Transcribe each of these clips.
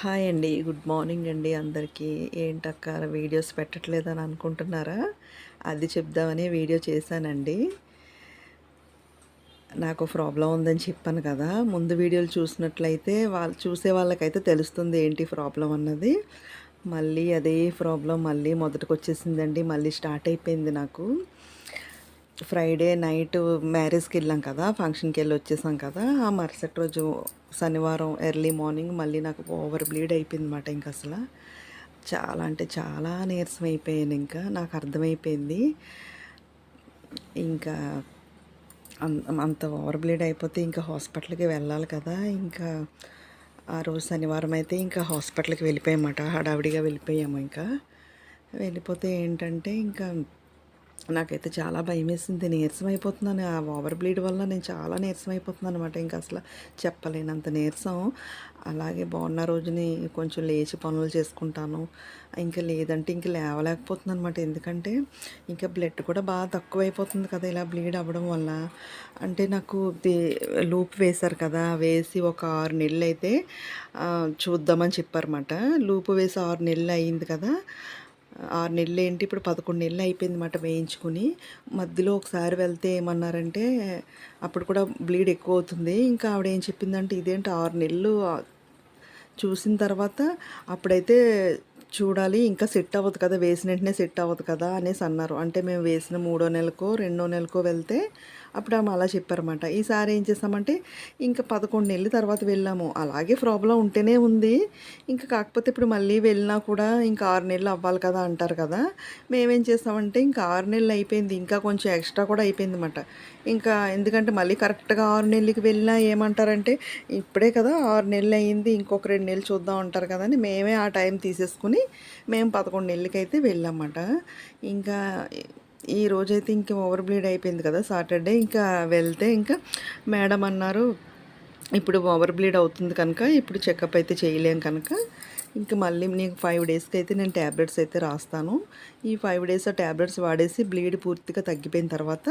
Hi అండి. Good morning అండి అందరికీ. ఏంటక్క వీడియోస్ పెట్టట్లేదని అనుకుంటున్నారా? అది చెప్దామని వీడియో చేశానండి. నాకు ప్రాబ్లం ఉందని చెప్పాను కదా. ముందు వీడియోలు చూసినట్లయితే వాళ్ళు చూసే వాళ్ళకైతే తెలుస్తుంది ఏంటి ప్రాబ్లం అన్నది. మళ్ళీ అదే ప్రాబ్లం మళ్ళీ మొదటికి వచ్చేసిందండి మళ్ళీ స్టార్ట్ అయిపోయింది నాకు. ఫ్రైడే నైట్ మ్యారేజ్కి వెళ్ళాం కదా ఫంక్షన్కి వెళ్ళి వచ్చేసాం కదా ఆ మరుసటి రోజు శనివారం ఎర్లీ మార్నింగ్ మళ్ళీ నాకు ఓవర్ బ్లీడ్ అయిపోయింది అనమాట ఇంకా అసలు. చాలా అంటే చాలా నీరసం అయిపోయాను ఇంకా నాకు అర్థమైపోయింది. ఇంకా అంత ఓవర్ బ్లీడ్ అయిపోతే ఇంకా హాస్పిటల్కి వెళ్ళాలి కదా ఇంకా ఆ రోజు శనివారం అయితే ఇంకా హాస్పిటల్కి వెళ్ళిపోయామాట హడావిడిగా వెళ్ళిపోయాము ఇంకా. వెళ్ళిపోతే ఏంటంటే ఇంకా నాకైతే చాలా భయం వేసింది నీరసం అయిపోతున్నాను ఆ ఓవర్ బ్లీడ్ వల్ల నేను చాలా నీరసం అయిపోతున్నాను అనమాట ఇంకా అసలు చెప్పలేనంత నీరసం. అలాగే బాగున్న రోజుని కొంచెం లేచి పనులు చేసుకుంటాను. ఇంకా లేదంటే ఇంకా లేవలేకపోతున్నాను అనమాట ఎందుకంటే ఇంకా బ్లడ్ కూడా బాగా తక్కువ అయిపోతుంది కదా ఇలా బ్లీడ్ అవ్వడం వల్ల. అంటే నాకు లూప్ వేశారు కదా. వేసి ఒక ఆరు నెలలు అయితే చూద్దామని చెప్పారన్నమాట. లూప్ వేసి ఆరు నెలలు అయింది కదా. ఆరు నెలలు ఏంటి? ఇప్పుడు పదకొండు నెలలు అయిపోయింది మాట వేయించుకుని. మధ్యలో ఒకసారి వెళ్తే ఏమన్నారంటే అప్పుడు కూడా బ్లీడ్ ఎక్కువ అవుతుంది. ఇంకా ఆవిడ ఏం చెప్పిందంటే ఇదేంటి ఆరు నెలలు చూసిన తర్వాత అప్పుడైతే చూడాలి ఇంకా సెట్ అవ్వదు కదా వేసిన వెంటనే సెట్ అవ్వదు కదా అనేసి అన్నారు. అంటే మేము వేసిన మూడో నెలకో రెండో నెలకో వెళ్తే అప్పుడు ఆమె అలా చెప్పారన్నమాట. ఈసారి ఏం చేసామంటే ఇంకా పదకొండు నెలల తర్వాత వెళ్ళాము. అలాగే ప్రాబ్లం ఉంటేనే ఉంది. ఇంకా కాకపోతే ఇప్పుడు మళ్ళీ వెళ్ళినా కూడా ఇంకా ఆరు నెలలు అవ్వాలి కదా అంటారు కదా. మేమేం చేస్తామంటే ఇంకా ఆరు నెలలు అయిపోయింది. ఇంకా కొంచెం ఎక్స్ట్రా కూడా అయిపోయింది అనమాట ఇంకా ఎందుకంటే మళ్ళీ కరెక్ట్గా ఆరు నెలలకి వెళ్ళినా ఏమంటారంటే ఇప్పుడే కదా ఆరు నెలలు అయ్యింది ఇంకొక రెండు నెలలు చూద్దాం అంటారు కదా అని మేమే ఆ టైం తీసేసుకుని మేము పదకొండు నెలలకైతే వెళ్ళామన్నమాట. ఇంకా ఈ రోజైతే ఇంక ఓవర్ బ్లీడ్ అయిపోయింది కదా సాటర్డే ఇంకా వెళ్తే ఇంకా మేడం అన్నారు ఇప్పుడు ఓవర్ బ్లీడ్ అవుతుంది కనుక ఇప్పుడు చెకప్ అయితే చేయలేం కనుక ఇంకా మళ్ళీ నీకు ఫైవ్ డేస్కి అయితే నేను ట్యాబ్లెట్స్ అయితే రాస్తాను. ఈ ఫైవ్ డేస్ ఆ ట్యాబ్లెట్స్ వాడేసి బ్లీడ్ పూర్తిగా తగ్గిపోయిన తర్వాత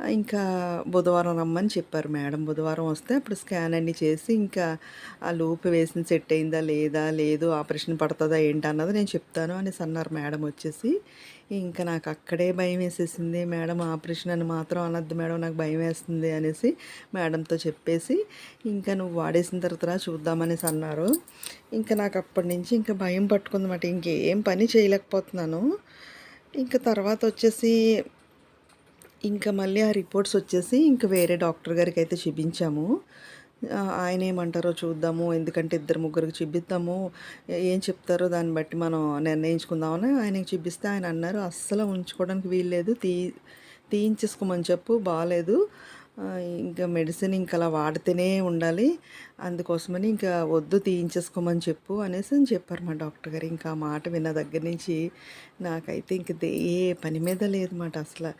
ఇంకా బుధవారం రమ్మని చెప్పారు మేడం. బుధవారం వస్తే అప్పుడు స్కాన్ అన్ని చేసి ఇంకా ఆ లూప్ వేసిన సెట్ అయిందా లేదా లేదు ఆపరేషన్ పడుతుందా ఏంటి అన్నది నేను చెప్తాను అనేసి అన్నారు మేడం వచ్చేసి. ఇంకా నాకు అక్కడే భయం వేసేసింది. మేడం ఆపరేషన్ అని మాత్రం అనద్దు మేడం నాకు భయం వేస్తుంది అనేసి మేడంతో చెప్పేసి ఇంకా నువ్వు వాడేసిన తర్వాత చూద్దామనేసి అన్నారు. ఇంకా నాకు అప్పటి నుంచి ఇంకా భయం పట్టుకుందన్నమాట. ఇంకేం పని చేయలేకపోతున్నాను. ఇంకా తర్వాత వచ్చేసి ఇంకా మళ్ళీ ఆ రిపోర్ట్స్ వచ్చేసి ఇంకా వేరే డాక్టర్ గారికి అయితే చూపించాము ఆయన ఏమంటారో చూద్దాము ఎందుకంటే ఇద్దరు ముగ్గురికి చూపిద్దాము ఏం చెప్తారో దాన్ని బట్టి మనం నిర్ణయించుకుందామని ఆయనకి చూపిస్తే ఆయన అన్నారు అస్సలు ఉంచుకోవడానికి వీల్లేదు తీ తీయించేసుకోమని చెప్పు బాగాలేదు ఇంకా మెడిసిన్ ఇంకా అలా వాడితేనే ఉండాలి అందుకోసమని ఇంకా వద్దు తీయించేసుకోమని చెప్పు అనేసి అని చెప్పారు మా డాక్టర్ గారు. ఇంకా ఆ మాట విన్న దగ్గర నుంచి నాకైతే ఇంక ఏ పని మీద లేదు మాట అసలు.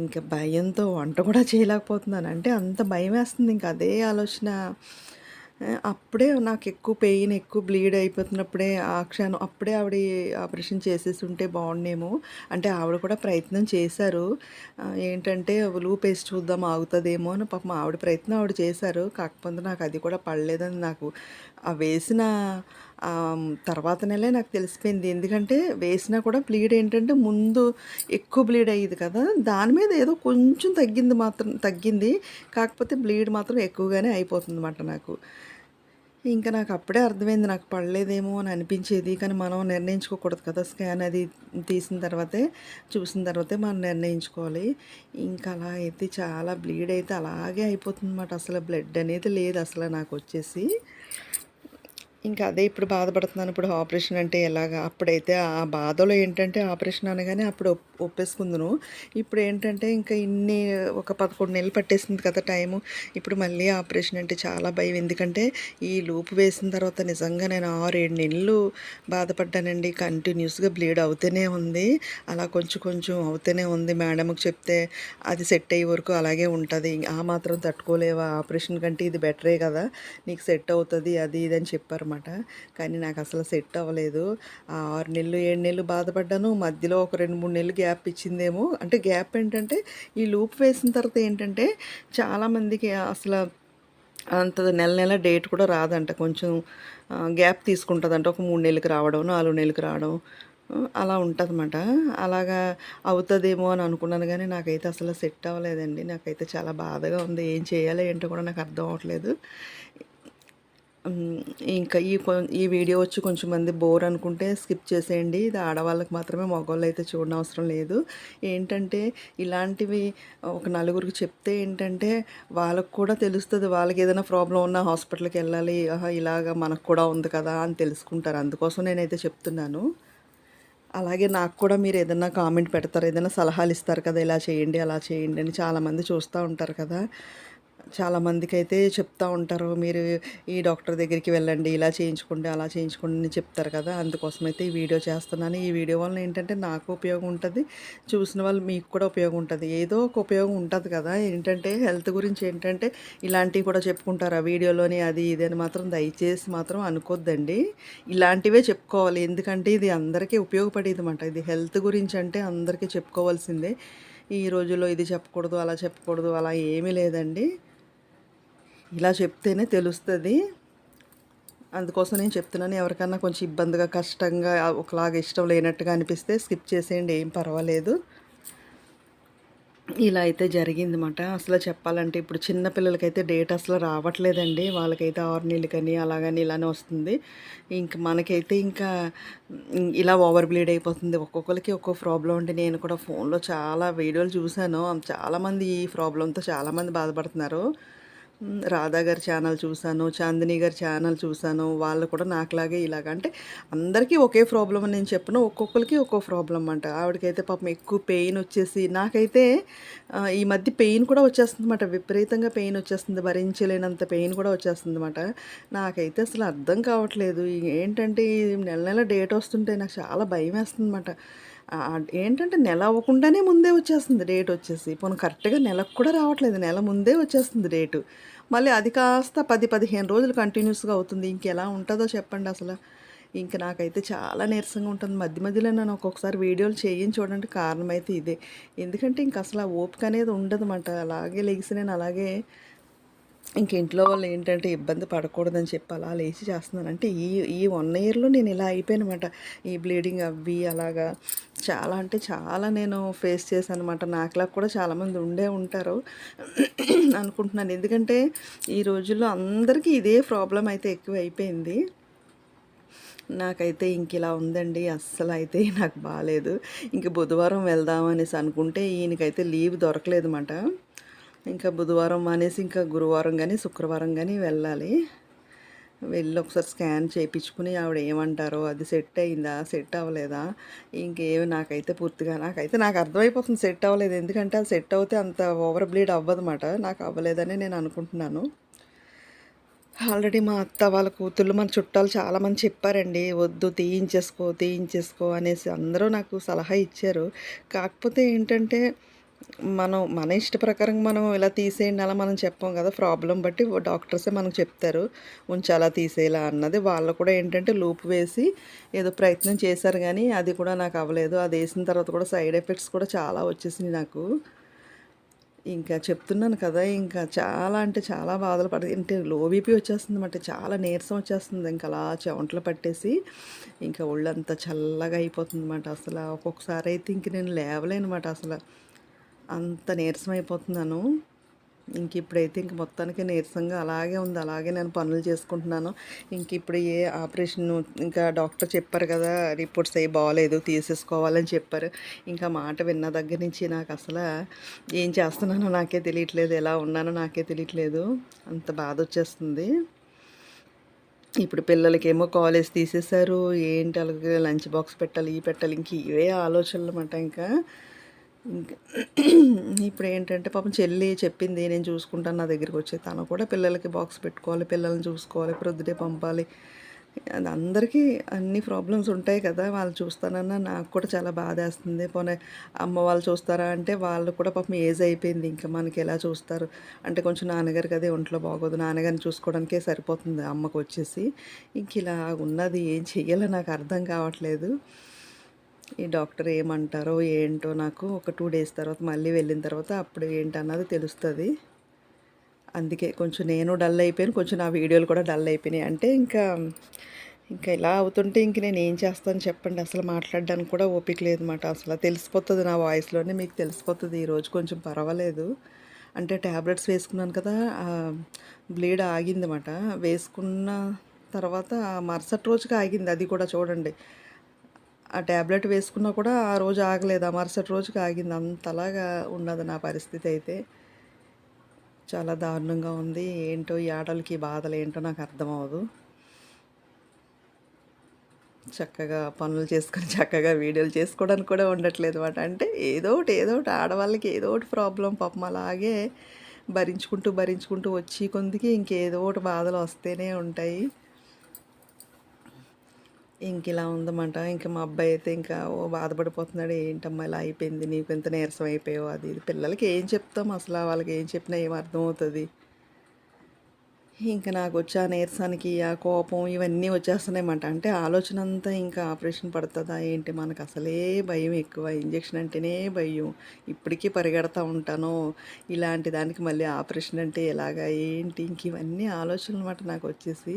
ఇంకా భయంతో వంట కూడా చేయలేకపోతున్నాను. అంటే అంత భయం వేస్తుంది ఇంకా అదే ఆలోచన. అప్పుడే నాకు ఎక్కువ పెయిన్ ఎక్కువ బ్లీడ్ అయిపోతున్నప్పుడే ఆ క్షణం అప్పుడే ఆవిడ ఆపరేషన్ చేసేసి ఉంటే బాగుండేమో అంటే ఆవిడ కూడా ప్రయత్నం చేశారు. ఏంటంటే లూప్ వేసి చూద్దాం ఆగుతుందేమో అని పాపం ఆవిడ ప్రయత్నం ఆవిడ చేశారు. కాకపోతే నాకు అది కూడా పడలేదని నాకు ఆ వేసిన తర్వాత నెలే నాకు తెలిసిపోయింది. ఎందుకంటే వేసినా కూడా బ్లీడ్ ఏంటంటే ముందు ఎక్కువ బ్లీడ్ అయ్యేది కదా దాని మీద ఏదో కొంచెం తగ్గింది మాత్రం తగ్గింది. కాకపోతే బ్లీడ్ మాత్రం ఎక్కువగానే అయిపోతుంది అన్నమాట నాకు. ఇంకా నాకు అప్పుడే అర్థమైంది నాకు పడలేదేమో అని అనిపించేది. కానీ మనం నిర్ణయించుకోకూడదు కదా స్కాన్ అది తీసిన తర్వాతే చూసిన తర్వాతే మనం నిర్ణయించుకోవాలి. ఇంకా అలా అయితే చాలా బ్లీడ్ అయితే అలాగే అయిపోతుంది అసలు బ్లడ్ అనేది లేదు అసలు నాకు వచ్చేసి. ఇంకా అదే ఇప్పుడు బాధపడుతున్నాను. ఇప్పుడు ఆపరేషన్ అంటే ఎలాగా? అప్పుడైతే ఆ బాధలో ఏంటంటే ఆపరేషన్ అనగానే అప్పుడు ఒప్పేసుకుందును. ఇప్పుడు ఏంటంటే ఇంకా ఇన్ని ఒక పదకొండు నెలలు పట్టేసింది కదా టైము. ఇప్పుడు మళ్ళీ ఆపరేషన్ అంటే చాలా భయం. ఎందుకంటే ఈ లూపు వేసిన తర్వాత నిజంగా నేను ఆరు ఏడు నెలలు బాధపడ్డానండి. కంటిన్యూస్గా బ్లీడ్ అవుతూనే ఉంది. అలా కొంచెం కొంచెం అవుతూనే ఉంది. మేడంకి చెప్తే అది సెట్ అయ్యే వరకు అలాగే ఉంటుంది. ఆ మాత్రం తట్టుకోలేవా? ఆపరేషన్ కంటే ఇది బెటరే కదా. నీకు సెట్ అవుతుంది అది ఇది అని చెప్పారు అనమాట. కానీ నాకు అసలు సెట్ అవ్వలేదు. ఆరు నెలలు ఏడు నెలలు బాధపడ్డాను. మధ్యలో ఒక రెండు మూడు నెలలు గ్యాప్ ఇచ్చిందేమో. అంటే గ్యాప్ ఏంటంటే ఈ లూప్ వేసిన తర్వాత ఏంటంటే చాలామందికి అసలు అంత నెల నెల డేట్ కూడా రాదంట. కొంచెం గ్యాప్ తీసుకుంటుందంట. ఒక మూడు నెలలకు రావడం నాలుగు నెలలకు రావడం అలా ఉంటుందన్నమాట. అలాగా అవుతుందేమో అని అనుకున్నాను కానీ నాకైతే అసలు సెట్ అవ్వలేదండి. నాకైతే చాలా బాధగా ఉంది. ఏం చేయాలో ఏంటో కూడా నాకు అర్థం అవ్వట్లేదు. ఇంకా ఈ కొ- ఈ వీడియో వచ్చి కొంచెం మంది బోర్ అనుకుంటే స్కిప్ చేసేయండి. ఇది ఆడవాళ్ళకి మాత్రమే మగవాళ్ళు అయితే చూడనవసరం లేదు. ఏంటంటే ఇలాంటివి ఒక నలుగురికి చెప్తే ఏంటంటే వాళ్ళకు కూడా తెలుస్తుంది. వాళ్ళకి ఏదైనా ప్రాబ్లం ఉన్నా హాస్పిటల్కి వెళ్ళాలి. ఇలాగ ఇలాగా మనకు కూడా ఉంది కదా అని తెలుసుకుంటారు. అందుకోసం నేనైతే చెప్తున్నాను. అలాగే నాకు కూడా మీరు ఏదైనా కామెంట్ పెడతారు. ఏదైనా సలహాలు ఇస్తారు కదా ఇలా చేయండి అలా చేయండి అని చాలామంది చూస్తూ ఉంటారు కదా. చాలామందికి అయితే చెప్తా ఉంటారు మీరు ఈ డాక్టర్ దగ్గరికి వెళ్ళండి ఇలా చేయించుకోండి అలా చేయించుకోండి అని చెప్తారు కదా. అందుకోసం అయితే ఈ వీడియో చేస్తున్నాను. ఈ వీడియో వల్ల ఏంటంటే నాకు ఉపయోగం ఉంటుంది చూసిన వాళ్ళు మీకు కూడా ఉపయోగం ఉంటుంది. ఏదో ఒక ఉపయోగం ఉంటుంది కదా. ఏంటంటే హెల్త్ గురించి ఏంటంటే ఇలాంటివి కూడా చెప్పుకుంటారు. ఆ వీడియోలోని అది ఇది అని మాత్రం దయచేసి మాత్రం అనుకోద్దండి. ఇలాంటివే చెప్పుకోవాలి. ఎందుకంటే ఇది అందరికీ ఉపయోగపడేది అనమాట ఇది హెల్త్ గురించి అంటే అందరికీ చెప్పుకోవాల్సిందే. ఈ రోజుల్లో ఇది చెప్పకూడదు అలా చెప్పకూడదు అలా ఏమీ లేదండి. ఇలా చెప్తేనే తెలుస్తుంది. అందుకోసం నేను చెప్తున్నాను ఎవరికన్నా కొంచెం ఇబ్బందిగా కష్టంగా ఒకలాగా ఇష్టం లేనట్టుగా అనిపిస్తే స్కిప్ చేసేయండి ఏం పర్వాలేదు. ఇలా అయితే జరిగిందన్నమాట. అసలు చెప్పాలంటే ఇప్పుడు చిన్న పిల్లలకైతే డేట్ అసలు రావట్లేదండి. వాళ్ళకైతే ఆరు నెలలు కానీ అలాగని ఇలానే వస్తుంది. ఇంక మనకైతే ఇంకా ఇలా ఓవర్ బ్లీడ్ అయిపోతుంది. ఒక్కొక్కరికి ఒక్కో ప్రాబ్లం ఉంటే నేను కూడా ఫోన్లో చాలా వీడియోలు చూశాను. చాలామంది ఈ ప్రాబ్లంతో చాలామంది బాధపడుతున్నారు. రాధా గారి ఛానల్ చూశాను చాందిని గారి ఛానల్ చూశాను వాళ్ళు కూడా నాకులాగే ఇలాగ. అంటే అందరికీ ఒకే ప్రాబ్లం అని నేను చెప్పను ఒక్కొక్కరికి ఒక్కో ప్రాబ్లం అంట. ఆవిడకైతే పాపం ఎక్కువ పెయిన్ వచ్చేసి నాకైతే ఈ మధ్య పెయిన్ కూడా వచ్చేస్తుంది అనమాట విపరీతంగా పెయిన్ వచ్చేస్తుంది భరించలేనంత పెయిన్ కూడా వచ్చేస్తుంది అనమాట నాకైతే అసలు అర్థం కావట్లేదు. ఏంటంటే నెల నెల డేట్ వస్తుంటే నాకు చాలా భయం వేస్తుందన్నమాట ఏంటంటే నెల అవ్వకుండానే ముందే వచ్చేస్తుంది డేట్ వచ్చేసి. పోను కరెక్ట్గా నెలకు కూడా రావట్లేదు నెల ముందే వచ్చేస్తుంది డేటు మళ్ళీ అది కాస్త పది పదిహేను రోజులు కంటిన్యూస్గా అవుతుంది. ఇంకెలా ఉంటుందో చెప్పండి అసలు. ఇంక నాకైతే చాలా నీరసంగా ఉంటుంది. మధ్య మధ్యలో నేను ఒక్కొక్కసారి వీడియోలు చేయని చూడండి. కారణం అయితే ఇదే. ఎందుకంటే ఇంక అసలు ఆ ఓపిక అనేది ఉండదు ఉండదన్నమాట. అలాగే లెగిసి నేను అలాగే ఇంక ఇంట్లో వాళ్ళు ఏంటంటే ఇబ్బంది పడకూడదని చెప్పి అలా లేచి చేస్తున్నాను అంటే ఈ ఈ వన్ ఇయర్లో నేను ఇలా అయిపోయానమాట. ఈ బ్లీడింగ్ అవి అలాగా చాలా అంటే చాలా నేను ఫేస్ చేశాను అనమాట నాకులా కూడా చాలామంది ఉండే ఉంటారు అనుకుంటున్నాను. ఎందుకంటే ఈ రోజుల్లో అందరికీ ఇదే ప్రాబ్లం అయితే ఎక్కువ అయిపోయింది నాకైతే ఇంక ఇలా ఉందండి. అస్సలు అయితే నాకు బాగాలేదు ఇంక బుధవారం వెళ్దాం అనేసి అనుకుంటే ఈయనకైతే లీవ్ దొరకలేదు అనమాట ఇంకా బుధవారం అనేసి ఇంకా గురువారం కానీ శుక్రవారం కానీ వెళ్ళాలి. వెళ్ళి ఒకసారి స్కాన్ చేయించుకుని ఆవిడ ఏమంటారో అది సెట్ అయిందా సెట్ అవ్వలేదా ఇంకేమి నాకైతే పూర్తిగా నాకైతే నాకు అర్థమైపోతుంది సెట్ అవ్వలేదు. ఎందుకంటే అది సెట్ అవుతే అంత ఓవర్ బ్లీడ్ అవ్వదన్నమాట. నాకు అవ్వలేదని నేను అనుకుంటున్నాను. ఆల్రెడీ మా అత్త వాళ్ళ కూతుళ్ళు మన చుట్టాలు చాలామంది చెప్పారండి వద్దు తీయించేసుకో తీయించేసుకో అనేసి. అందరూ నాకు సలహా ఇచ్చారు. కాకపోతే ఏంటంటే మనం మన ఇష్ట ప్రకారం మనం ఇలా తీసేయండి అలా మనం చెప్పాం కదా ప్రాబ్లం బట్టి డాక్టర్సే మనకు చెప్తారు. ఉంచాలా తీసేయాలా అన్నది. వాళ్ళు కూడా ఏంటంటే లూప్ వేసి ఏదో ప్రయత్నం చేశారు కానీ అది కూడా నాకు అవ్వలేదు. అది వేసిన తర్వాత కూడా సైడ్ ఎఫెక్ట్స్ కూడా చాలా వచ్చేసినాయి నాకు. ఇంకా చెప్తున్నాను కదా ఇంకా చాలా అంటే చాలా బాధలు పడ అంటే లో బీపీ వచ్చేస్తుంది అంటే చాలా నీరసం వచ్చేస్తుంది. ఇంకా అలా చెమటలు పట్టేసి ఇంకా ఒళ్ళంతా చల్లగా అయిపోతుంది అన్నమాట. అసలు ఒక్కొక్కసారి అయితే ఇంక నేను లేవలేనమాట అసలు. అంత నీరసం అయిపోతున్నాను ఇంక ఇప్పుడైతే ఇంక మొత్తానికి నీరసంగా అలాగే ఉంది. అలాగే నేను పనులు చేసుకుంటున్నాను. ఇంక ఇప్పుడు ఏ ఆపరేషన్ ఇంకా డాక్టర్ చెప్పారు కదా రిపోర్ట్స్ అవి బాగాలేదు తీసేసుకోవాలని చెప్పారు. ఇంకా మాట విన్న దగ్గర నుంచి నాకు అసలు ఏం చేస్తున్నానో నాకే తెలియట్లేదు. ఎలా ఉన్నానో నాకే తెలియట్లేదు. అంత బాధ వచ్చేస్తుంది. ఇప్పుడు పిల్లలకేమో కాలేజ్ తీసేశారు. ఏంటి అలాగే లంచ్ బాక్స్ పెట్టాలి ఈ పెట్టాలి ఇంక ఇవే ఆలోచనలు అన్నమాట ఇంకా. ఇంకా ఇప్పుడు ఏంటంటే పాపం చెల్లి చెప్పింది నేను చూసుకుంటాను నా దగ్గరికి వచ్చి తను కూడా పిల్లలకి బాక్స్ పెట్టుకోవాలి పిల్లల్ని చూసుకోవాలి ప్రొద్దుటే పంపాలి. అది అందరికీ అన్ని ప్రాబ్లమ్స్ ఉంటాయి కదా వాళ్ళు చూస్తానన్నా నాకు కూడా చాలా బాధేస్తుంది. పోనీ అమ్మ వాళ్ళు చూస్తారా అంటే వాళ్ళు కూడా పాపం ఏజ్ అయిపోయింది ఇంకా మనకి ఎలా చూస్తారు? అంటే కొంచెం నాన్నగారికి అదే ఒంట్లో బాగోదు నాన్నగారిని చూసుకోవడానికే సరిపోతుంది అమ్మకు వచ్చేసి. ఇంక ఇలా ఉన్నది ఏం చెయ్యాలో నాకు అర్థం కావట్లేదు. ఈ డాక్టర్ ఏమంటారో ఏంటో నాకు ఒక టూ డేస్ తర్వాత మళ్ళీ వెళ్ళిన తర్వాత అప్పుడు ఏంటన్నది తెలుస్తుంది. అందుకే కొంచెం నేను డల్ అయిపోయాను కొంచెం నా వీడియోలు కూడా డల్ అయిపోయినాయి. అంటే ఇంకా ఇంకా ఇలా అవుతుంటే ఇంక నేను ఏం చేస్తాను చెప్పండి. అసలు మాట్లాడడానికి కూడా ఓపిక లేదన్నమాట. అసలు తెలిసిపోతుంది నా వాయిస్లోనే మీకు తెలిసిపోతుంది ఈరోజు కొంచెం పర్వాలేదు. అంటే ట్యాబ్లెట్స్ వేసుకున్నాను కదా బ్లీడ్ ఆగిందన్నమాట. వేసుకున్న తర్వాత మరుసటి రోజుకి ఆగింది అది కూడా చూడండి. ఆ ట్యాబ్లెట్ వేసుకున్నా కూడా ఆ రోజు ఆగలేదు. ఆ మరుసటి రోజుకి ఆగింది. అంతలాగా ఉన్నది నా పరిస్థితి అయితే. చాలా దారుణంగా ఉంది. ఏంటో ఈ ఆటలకి బాధలు ఏంటో నాకు అర్థం అవ్వదు. చక్కగా పనులు చేసుకొని చక్కగా వీడియోలు చేసుకోవడానికి కూడా ఉండట్లేదు అనమాట అంటే ఏదో ఒకటి ఏదో ఒకటి ఆడవాళ్ళకి ఏదో ఒకటి ప్రాబ్లం. పాపం అలాగే భరించుకుంటూ భరించుకుంటూ వచ్చి కొందికి ఇంకేదో ఒకటి బాధలు వస్తూనే ఉంటాయి. ఇంక ఇలా ఉందన్నమాట. ఇంకా మా అబ్బాయి అయితే ఇంకా ఓ బాధపడిపోతున్నాడు ఏంటమ్మా ఇలా అయిపోయింది నీకు ఎంత నీరసం అయిపోయావు? అది ఇది. పిల్లలకి ఏం చెప్తాం అసలు వాళ్ళకి ఏం చెప్పినా ఏం అర్థమవుతుంది. ఇంకా నాకు వచ్చే ఆ నీరసానికి ఆ కోపం ఇవన్నీ వచ్చేస్తున్నాయన్నమాట. అంటే ఆలోచన అంతా ఇంకా ఆపరేషన్ పడుతుందా ఏంటి? మనకు అసలే భయం ఎక్కువ. ఇంజక్షన్ అంటేనే భయం. ఇప్పటికీ పరిగెడతా ఉంటాను. ఇలాంటి దానికి మళ్ళీ ఆపరేషన్ అంటే ఎలాగా ఏంటి? ఇంక ఇవన్నీ ఆలోచనలు అనమాట నాకు వచ్చేసి.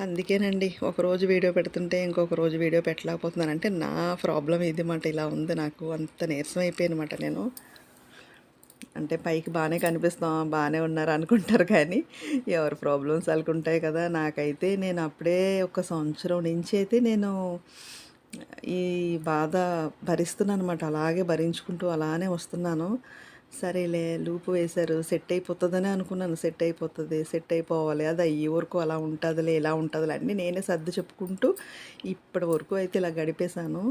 అందుకేనండి ఒకరోజు వీడియో పెడుతుంటే ఇంకొక రోజు వీడియో పెట్టలేకపోతున్నాను అంటే నా ప్రాబ్లం ఇది మాట ఇలా ఉంది నాకు అంత నీరసం అయిపోయినమాట నేను. అంటే పైకి బాగానే కనిపిస్తాం బాగానే ఉన్నారు అనుకుంటారు కానీ ఎవరి ప్రాబ్లమ్స్ వాళ్ళకు ఉంటాయి కదా. నాకైతే నేను అప్పుడే ఒక సంవత్సరం నుంచి అయితే నేను ఈ బాధ భరిస్తున్నాను అనమాట అలాగే భరించుకుంటూ అలానే వస్తున్నాను. సరేలే లూపు వేశారు. సెట్ అయిపోతుందని అనుకున్నాను. సెట్ అయిపోతుంది సెట్ అయిపోవాలి. అది అయ్యే వరకు అలా ఉంటుందిలే ఇలా ఉంటుందిలే అన్నీ నేనే సర్ది చెప్పుకుంటూ ఇప్పటి వరకు అయితే ఇలా గడిపేశాను.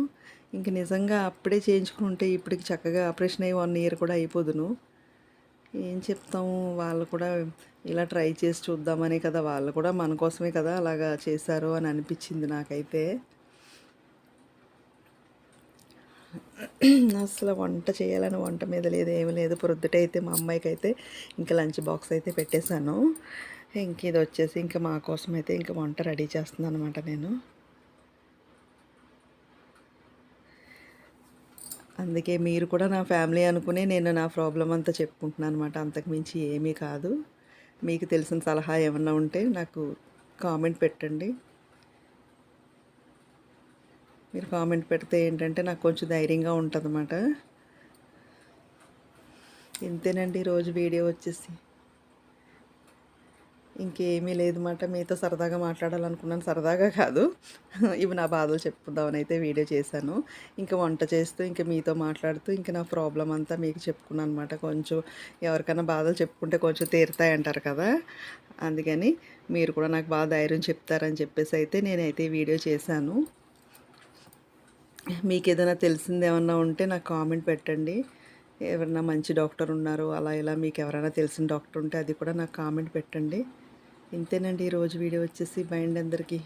ఇంక నిజంగా అప్పుడే చేయించుకుంటే ఇప్పటికి చక్కగా ఆపరేషన్ అయ్యి వన్ ఇయర్ కూడా అయిపోదును. ఏం చెప్తాము వాళ్ళు కూడా ఇలా ట్రై చేసి చూద్దామనే కదా వాళ్ళు కూడా మన కోసమే కదా అలాగా చేశారు అని అనిపించింది నాకైతే. అసలు వంట చేయాలని వంట మీద లేదు ఏమి లేదు. అయితే మా అమ్మాయికి అయితే ఇంకా లంచ్ బాక్స్ అయితే పెట్టేశాను. ఇంక ఇది వచ్చేసి ఇంకా మా కోసం అయితే ఇంకా వంట రెడీ చేస్తున్నాను అనమాట నేను. అందుకే మీరు కూడా నా ఫ్యామిలీ అనుకునే నేను నా ప్రాబ్లం అంతా చెప్పుకుంటున్నాను అనమాట అంతకుమించి ఏమీ కాదు. మీకు తెలిసిన సలహా ఏమన్నా ఉంటే నాకు కామెంట్ పెట్టండి. మీరు కామెంట్ పెడితే ఏంటంటే నాకు కొంచెం ధైర్యంగా ఉంటుంది అన్నమాట ఇంతేనండి రోజు వీడియో వచ్చేసి. ఇంకేమీ లేదన్నమాట. మీతో సరదాగా మాట్లాడాలనుకున్నాను. సరదాగా కాదు. ఇవి నా బాధలు చెప్పుకుందామని అయితే వీడియో చేశాను. ఇంకా వంట చేస్తూ ఇంకా మీతో మాట్లాడుతూ ఇంకా నా ప్రాబ్లం అంతా మీకు చెప్పుకున్నాను అనమాట కొంచెం ఎవరికైనా బాధలు చెప్పుకుంటే కొంచెం తీరుతాయి అంటారు కదా. అందుకని మీరు కూడా నాకు బాగా ధైర్యం చెప్తారని చెప్పేసి అయితే నేనైతే వీడియో చేశాను. మీకు ఏదైనా తెలిసింది ఏమన్నా ఉంటే నాకు కామెంట్ పెట్టండి. ఎవరైనా మంచి డాక్టర్ ఉన్నారు అలా ఇలా మీకు ఎవరైనా తెలిసిన డాక్టర్ ఉంటే అది కూడా నాకు కామెంట్ పెట్టండి. ఇంతేనండి ఈరోజు వీడియో వచ్చేసి. బైండ్ అందరికీ.